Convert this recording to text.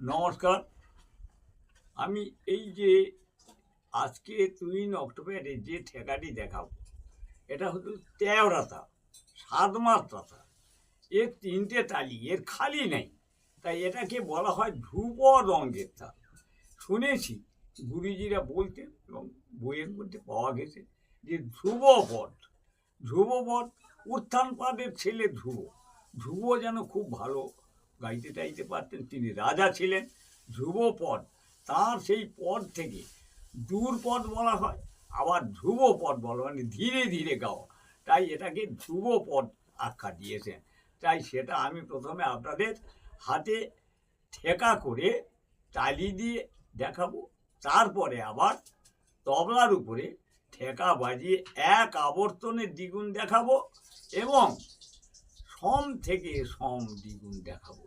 নমস্কার। আমি এই যে আজকে তিন অক্টোবরে যে ঠেকাটি দেখাবো, এটা হলো তেওরাতা সাত মাস মাত্রাতা এর তিনটে তালি এর খালি নেই। তাই এটাকে বলা হয় ধ্রুব রঙের তাল শুনেছি গুরুজিরা বলতেন এবং বইয়ের মধ্যে পাওয়া গেছে যে ধ্রুবপদ ধ্রুবপদ উত্থান পাদের ছেলে ধ্রুব। ধ্রুব যেন খুব ভালো গাইতে টাইতে পারতেন। তিনি রাজা ছিলেন, ধ্রুবপদ। তার সেই পদ থেকে দূর পদ বলা হয়, আবার ধ্রুব পদ বলা মানে ধীরে ধীরে গাওয়া। তাই এটাকে ধ্রুব পদ আখ্যা দিয়েছেন। তাই সেটা আমি প্রথমে আপনাদের হাতে ঠেকা করে তালি দিয়ে দেখাবো। তারপরে আবার তবলার উপরে ঠেকা বাজিয়ে এক আবর্তনের দ্বিগুণ দেখাবো এবং সম থেকে সম দ্বিগুণ দেখাবো।